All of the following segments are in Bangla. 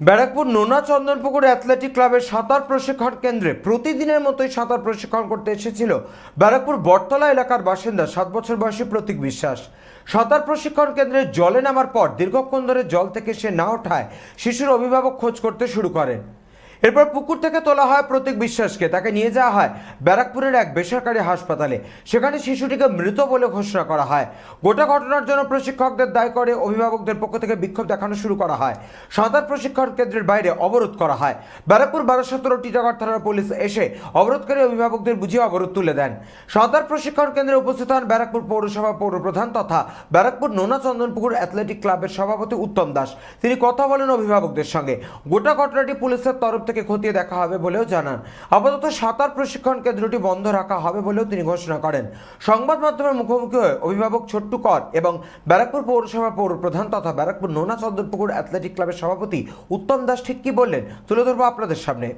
ব্যারাকপুর নোনা চন্দনপুকুর অ্যাথলেটিক ক্লাবের সাঁতার প্রশিক্ষণ কেন্দ্রে প্রতিদিনের মতোই সাঁতার প্রশিক্ষণ করতে এসেছিল ব্যারাকপুর বটতলা এলাকার বাসিন্দা সাত বছর বয়সী প্রতীক বিশ্বাস। সাঁতার প্রশিক্ষণ কেন্দ্রে জলে নামার পর দীর্ঘক্ষণ ধরে জল থেকে সে না ওঠায় শিশুর অভিভাবক খোঁজ করতে শুরু করেন এরপর পুকুর থেকে তোলা হয় প্রতীক বিশ্বাসকে। তাকে নিয়ে যাওয়া হয় ব্যারাকপুরের এক বেসরকারি হাসপাতালে। সেখানে শিশুটিকে মৃত বলে ঘোষণা করা হয়। গোটা ঘটনার জন্য প্রশিক্ষকদের দায় করে অভিভাবকদের পক্ষ থেকে বিক্ষোভ দেখানো শুরু করা হয়। সাঁতার প্রশিক্ষণ কেন্দ্রের বাইরে অবরোধ করা হয়। ব্যারাকপুর বারো সতেরো টিটাগড় থানার পুলিশ এসে অবরোধকারী অভিভাবকদের বুঝিয়ে অবরোধ তুলে দেন। সাঁতার প্রশিক্ষণ কেন্দ্রে উপস্থিত হন ব্যারাকপুর পৌরসভা পৌরপ্রধান তথা ব্যারাকপুর নোনা চন্দনপুকুর অ্যাথলেটিক ক্লাবের সভাপতি উত্তম দাস। তিনি কথা বলেন অভিভাবকদের সঙ্গে। গোটা ঘটনাটি পুলিশের তরফ থেকে খতিয়ে দেখা হবে বলেও জানান। আপাতত সাঁতার প্রশিক্ষণ কেন্দ্রটি বন্ধ রাখা হবে বলেও তিনি ঘোষণা করেন। সংবাদ মাধ্যমের মুখোমুখি হয়ে অভিভাবক ছোট্টু কর এবং ব্যারাকপুর পৌরসভার পৌরপ্রধান তথা ব্যারাকপুর নোনা চন্দ্রপুকুর অ্যাথলেটিক ক্লাবের সভাপতি উত্তম দাস ঠিক কি বললেন তুলে ধরবো আপনাদের সামনে।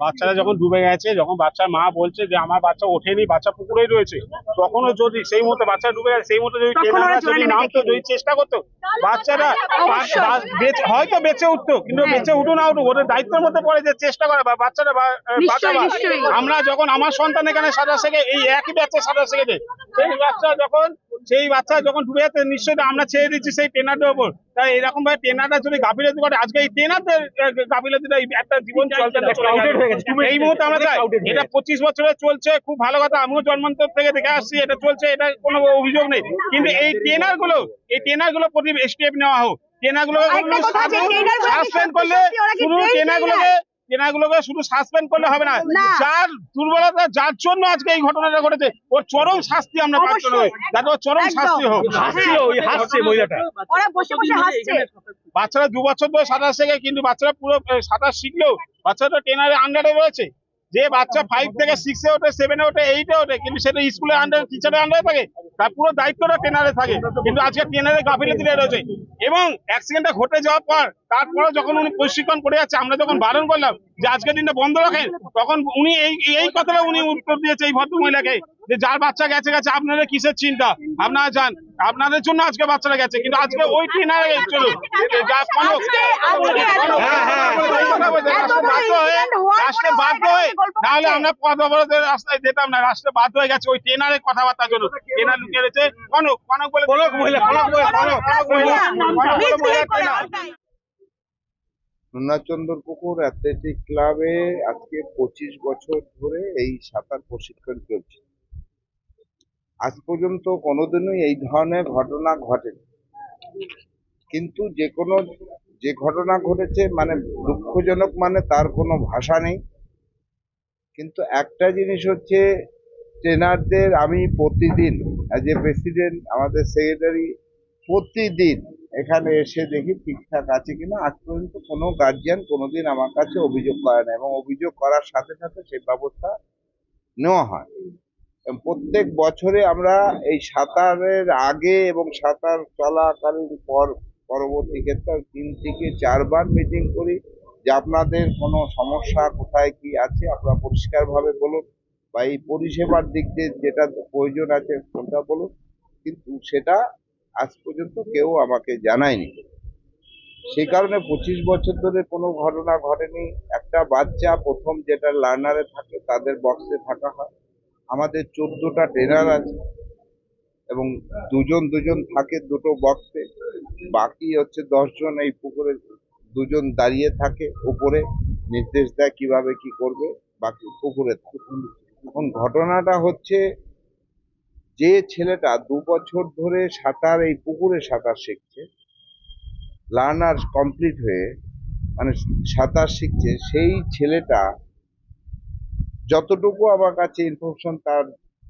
বাচ্চারা যখন ডুবে গেছে যখন বাচ্চার মা বলছে যে আমার বাচ্চা ওঠেনি বাচ্চা পুকুরেই রয়েছে তখনও যদি সেই মুহূর্তে বাচ্চা ডুবে গেছে সেই মুহূর্তে যদি নামতো যদি চেষ্টা করতো বাচ্চারা হয়তো বেঁচে উঠতো কিন্তু হ্যাঁ। বেঁচে উঠো না উঠুক ওদের দায়িত্বের মধ্যে পড়ে যে চেষ্টা করা বা বাচ্চারা বা- নিশ্চয়ই, বাঁচাবার। নিশ্চয়ই। আমরা যখন আমার সন্তান এখানে সাঁতার শেখে এই একই বাচ্চা সাঁতার শিখেছে সেই বাচ্চা যখন সেই বাচ্চা যখন ডুবে যাচ্ছে নিশ্চয়ই আমরা ছেড়ে দিচ্ছি সেই ট্রেনারদের উপর তাই এরকম ভাবে ট্রেনাররা যদি গাফিলতি করে আজকে এই ট্রেনারদের গাফিলতিটা একটা জীবন চলতে। এই মুহূর্তে আমরা চাই এটা পঁচিশ বছরে চলছে খুব ভালো কথা আমিও জন্মান্তর থেকে দেখে আসছি এটা চলছে এটা কোনো অভিযোগ নেই। কিন্তু এই ট্রেনারগুলো এই ট্রেনারগুলো প্রতি স্টেপ নেওয়া হোক। ট্রেনারগুলো সাসপেন্ড করলে শুধু ট্রেনার গুলোকে ট্রেনার গুলোকে শুধু সাসপেন্ড করলে হবে না। না। যার দুর্বলতা যার জন্য আজকে এই ঘটনাটা ঘটেছে ওর চরম শাস্তি আমরা প্রার্থনা করি যাতে ওর চরম শাস্তি হোক। হাসছে ওই হাসছে মহিলাটা। ওরা বসে বসে হাসছে। বাচ্চারা দু বছর ধরে সাঁতার শেখে কিন্তু বাচ্চারা পুরো সাঁতার শিখলেও বাচ্চারা তো ট্রেনারের আন্ডারে রয়েছে। যে বাচ্চা ফাইভ থেকে সিক্সে ওঠে সেভেনে ওঠে এইটে ওঠে, কিন্তু সেটা স্কুলের আন্ডারে টিচারের আন্ডারে থাকে, তার পুরো দায়িত্বটা ট্রেনারে থাকে। কিন্তু আজকে ট্রেনারের গাফিলতিটা রয়েছে এবং অ্যাক্সিডেন্টটা ঘটে যাওয়ার পর, তারপরে যখন উনি প্রশিক্ষণ করে যাচ্ছে, আমরা যখন বারণ করলাম যে আজকের দিনটা বন্ধ রাখেন, তখন উনি এই এই কথাটা উনি উত্তর দিয়েছে এই ভদ্র মহিলাকে যে যার বাচ্চা গেছে গেছে আপনাদের কিসের চিন্তা? আপনারা যান। আপনাদের জন্য আজকে বাচ্চারা গেছে কিন্তু আজকে ওই ট্রেনার চলো যা কোনো আজকে আজকে এত হ্যাঁ, হ্যাঁ, রাষ্ট্র বাধ্য হয়ে নাহলে আমরা অবরোধের রাস্তায় যেতাম না রাষ্ট্রে বাধ্য হয়ে গেছে ওই ট্রেনারের কথাবার্তার জন্য। ট্রেনার লুকিয়ে রয়েছে কনক কনক বলে কনক মহিলা কনক। নোনাচন্দর পুকুর অ্যাথলেটিক ক্লাবে আজকে পঁচিশ বছর ধরে এই সাঁতার প্রশিক্ষণ চলছে। আজ পর্যন্ত কোনোদিনই এই ধরনের ঘটনা ঘটেনি। কিন্তু যে কোনো, যে ঘটনা ঘটেছে মানে দুঃখজনক মানে তার কোনো ভাষা নেই। কিন্তু একটা জিনিস হচ্ছে, ট্রেনারদের আমি প্রতিদিন অ্যাজ এ প্রেসিডেন্ট আমাদের সেক্রেটারি প্রতিদিন এখানে এসে দেখি ঠিকঠাক আছে কিনা। আজ পর্যন্ত কোনো গার্জিয়ান কোনোদিন আমার কাছে অভিযোগ করে না এবং অভিযোগ করার সাথে সাথে সেই ব্যবস্থা নেওয়া হয়। প্রত্যেক বছরে আমরা এই সাঁতারের আগে এবং সাঁতার চলাকালীন পর পরবর্তী ক্ষেত্রে তিন থেকে চারবার মিটিং করি। যে আপনাদের কোনো সমস্যা কোথায় কি আছে, আপনারা পরিষ্কারভাবে বলুন বা এই পরিষেবার দিক দিয়ে যেটা প্রয়োজন আছে সেটা বলুন। কিন্তু সেটা আজ পর্যন্ত কেউ আমাকে জানায়নি। সেই কারণে পঁচিশ বছর ধরে কোনো ঘটনা ঘটেনি। একটা বাচ্চা প্রথম যেটা লার্নারে থাকে, তাদের বক্সে থাকা হয়। আমাদের চোদ্দটা ট্রেনার আছে এবং দুজন দুজন থাকে দুটো বক্সে বাকি হচ্ছে দশজন এই পুকুরে দুজন দাঁড়িয়ে থাকে উপরে নির্দেশ দেয় কীভাবে কি করবে, বাকি পুকুরে এখন ঘটনাটা হচ্ছে যে ছেলেটা দু বছর ধরে সাঁতার, এই পুকুরে সাঁতার শিখছে লার্নার কমপ্লিট হয়ে মানে সাঁতার শিখছে, সেই ছেলেটা যতটুকু আমার কাছে ইনফরমেশন তার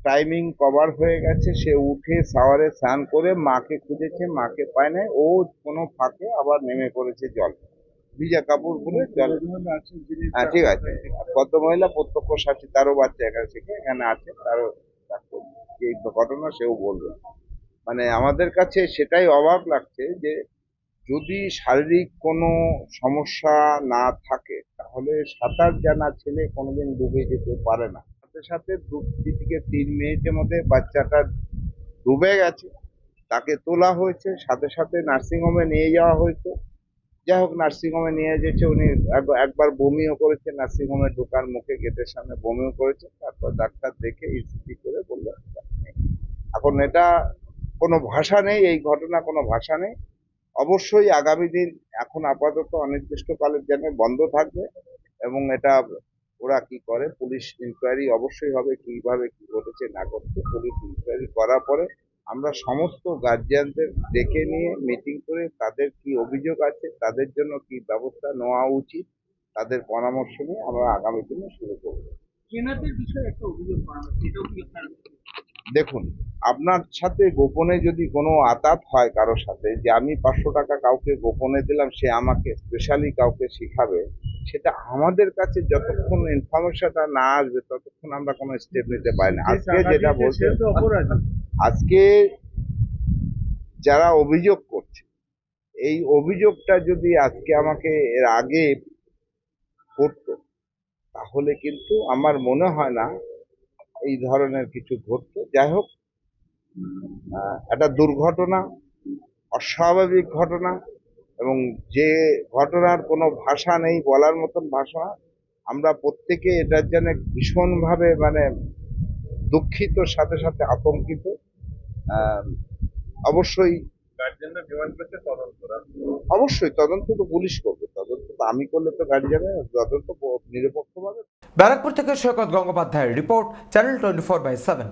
টাইমিং কভার হয়ে গেছে, সে উঠে শাওয়ারে স্নান করে মাকে খুঁজেছে, মাকে পায় নাই, ও কোনো ফাঁকে আবার নেমে পড়েছে জল। ভিজা কাপড় পরে জল হ্যাঁ ঠিক আছে। কত মহিলা প্রত্যক্ষ সাথী তারও বাচ্চা এখানে থেকে, এখানে আছে, তারও এই ঘটনা সেও বলবে। মানে আমাদের কাছে সেটাই অবাক লাগছে যে যদি শারীরিক কোনো সমস্যা না থাকে, তাহলে সাঁতার জানা ছেলে কোনোদিন ডুবে যেতে পারে না। সাথে সাথে দু থেকে তিন মিনিটের মধ্যে বাচ্চাটা ডুবে গেছে, তাকে তোলা হয়েছে, সাথে সাথে নার্সিংহোমে নিয়ে যাওয়া হয়েছে। যাই হোক নার্সিংহোমে নিয়ে যেছে উনি এক- একবার বমিও করেছে নার্সিংহোমে ঢোকার মুখে গেটের সামনে বমিও করেছে, তারপর ডাক্তার দেখে ইসিজি করে বলল এখন এটা কোনো ভাষা নেই, এই ঘটনা কোনো ভাষা নেই। অবশ্যই আগামী দিন এখন আপাতত অনির্দিষ্টকালের জন্য বন্ধ থাকবে এবং এটা ওরা কি করে? পুলিশ ইনকোয়ারি অবশ্যই হবে কীভাবে কি ঘটেছে না ঘটেছে পুলিশ ইনকোয়ারি করার পরে আমরা সমস্ত গার্জিয়ানদের ডেকে নিয়ে মিটিং করে তাদের কি অভিযোগ আছে তাদের জন্য কি ব্যবস্থা নেওয়া উচিত তাদের পরামর্শ নিয়ে আমরা আগামী দিনে শুরু করব। ট্রেনারদের বিষয়ে একটা অভিযোগ করা হচ্ছে এটাও কি আপনার দেখুন আপনার সাথে গোপনে যদি কোনো আতাত হয় কারোর সাথে যে আমি পাঁচশো টাকা কাউকে গোপনে দিলাম সে আমাকে স্পেশালি কাউকে শিখাবে সেটা আমাদের কাছে যতক্ষণ ইনফরমেশনটা না আসবে ততক্ষণ আমরা কোনো স্টেপ নিতে পারি না। আজকে যেটা বলছে আজকে যারা অভিযোগ করছে এই অভিযোগটা যদি আজকে আমাকে এর আগে করতো তাহলে কিন্তু আমার মনে হয় না এই ধরনের কিছু ঘটতো। যাই হোক একটা দুর্ঘটনা অস্বাভাবিক ঘটনা এবং যে ঘটনার কোনো ভাষা নেই বলার মতন ভাষা আমরা প্রত্যেকে এটার জন্য ভীষণভাবে মানে দুঃখিত সাথে সাথে আতঙ্কিত। অবশ্যই গার্জেনরা ডিমান্ড করছে তদন্ত অবশ্যই তদন্ত তো পুলিশ করবে তদন্ত তো আমি করলে তো গার্জিয়ানে তদন্ত নিরপেক্ষভাবে ব্যারাকপুর থেকে সৈকত গঙ্গোপাধ্যায়ের report channel twenty four by seven.